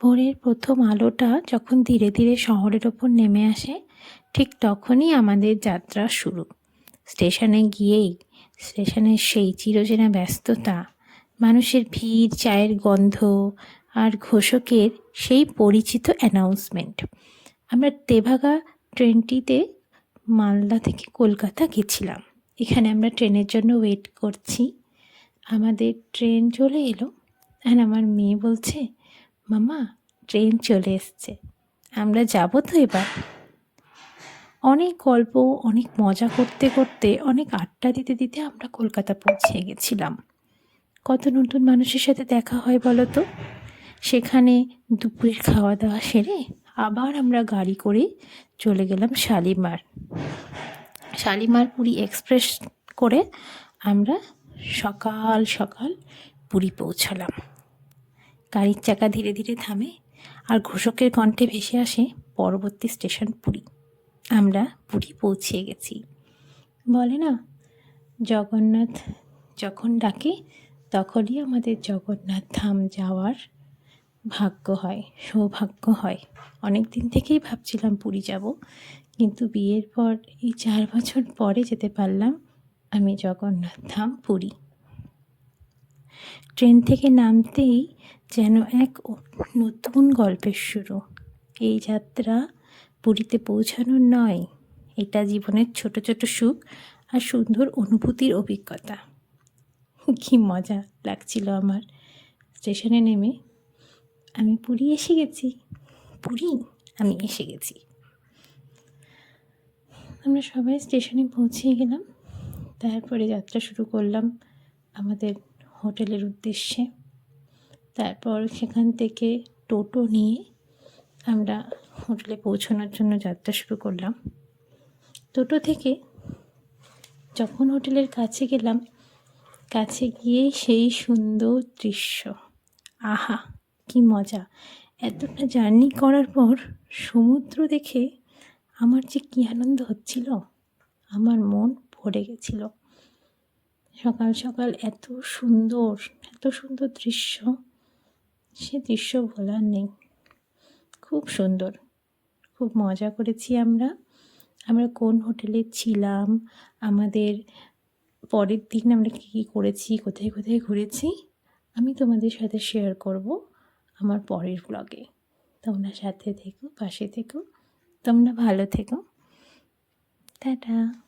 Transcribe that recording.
ভোরের প্রথম আলোটা যখন ধীরে ধীরে শহরের ওপর নেমে আসে, ঠিক তখনই আমাদের যাত্রা শুরু। স্টেশনে গিয়েই, স্টেশনের সেই চিরচেনা ব্যস্ততা, মানুষের ভিড়, চায়ের গন্ধ আর ঘোষকের সেই পরিচিত অ্যানাউন্সমেন্ট আমরা তেভাগা ট্রেনটিতে মালদা থেকে কলকাতা গেছিলাম। এখানে আমরা ট্রেনের জন্য ওয়েট করছি। আমাদের ট্রেন চলে এলো আর আমার মেয়ে বলছে মামা, ট্রেন চলে এসছে। আমরা যাব তো এবার। অনেক গল্প, অনেক মজা করতে করতে, অনেক আড্ডা দিতে দিতে আমরা কলকাতা পৌঁছে গেছিলাম। কত নতুন মানুষের সাথে দেখা হয় বলো তো? সেখানে দুপুরের খাওয়া দাওয়া সেরে আবার আমরা গাড়ি করে চলে গেলাম শালিমার। শালিমার পুরী এক্সপ্রেস করে আমরা সকাল সকাল পুরী পৌঁছালাম। গাড়ির চাকা ধীরে ধীরে থামে আর ঘোষকের কণ্ঠে ভেসে আসে, পরবর্তী স্টেশন পুরী। আমরা পুরী পৌঁছে গেছি। বলে না, জগন্নাথ যখন ডাকে, তখনই আমাদের জগন্নাথ ধাম যাওয়ার ভাগ্য হয়, সৌভাগ্য হয়। অনেক দিন থেকেই ভাবছিলাম পুরী যাব, কিন্তু বিয়ের পর এই চার বছর পরে যেতে পারলাম আমি জগন্নাথ ধাম পুরী। ট্রেন থেকে নামতেই যেন এক নতুন গল্পের শুরু। এই যাত্রা পুরীতে পৌঁছানোর নয়, এটা জীবনের ছোট ছোট সুখ আর সুন্দর অনুভূতির অভিজ্ঞতা। কী মজা লাগছিল আমার। স্টেশনে নেমে আমি পুরী এসে গেছি। পুরী? আমি এসে গেছি। আমরা সবাই স্টেশনে পৌঁছে গেলাম। তারপরে যাত্রা শুরু করলাম আমাদের হোটেলের উদ্দেশ্যে। তারপর সেখান থেকে টোটো নিয়ে আমরা হোটেলে পৌঁছানোর জন্য যাত্রা শুরু করলাম। টোটো থেকে যখন হোটেলের কাছে গেলাম, কাছে গিয়ে সেই সুন্দর দৃশ্য। আহা, কি মজা! এতটা জার্নি করার পর সমুদ্র দেখে আমার যে কী আনন্দ হচ্ছিল, আমার মন ভরে গেছিল। সকাল সকাল এত সুন্দর এত সুন্দর দৃশ্য সে দৃশ্য ভোলার নেই। খুব সুন্দর। খুব মজা করেছি আমরা। আমরা কোন হোটেলে ছিলাম, আমাদের পরের দিন আমরা কী কী করেছি, কোথায় কোথায় ঘুরেছি, আমি তোমাদের সাথে শেয়ার করব আমার পরের ব্লগে তোমরা সাথে থেকো, পাশে থেকো, তোমরা ভালো থেকো। টাটা।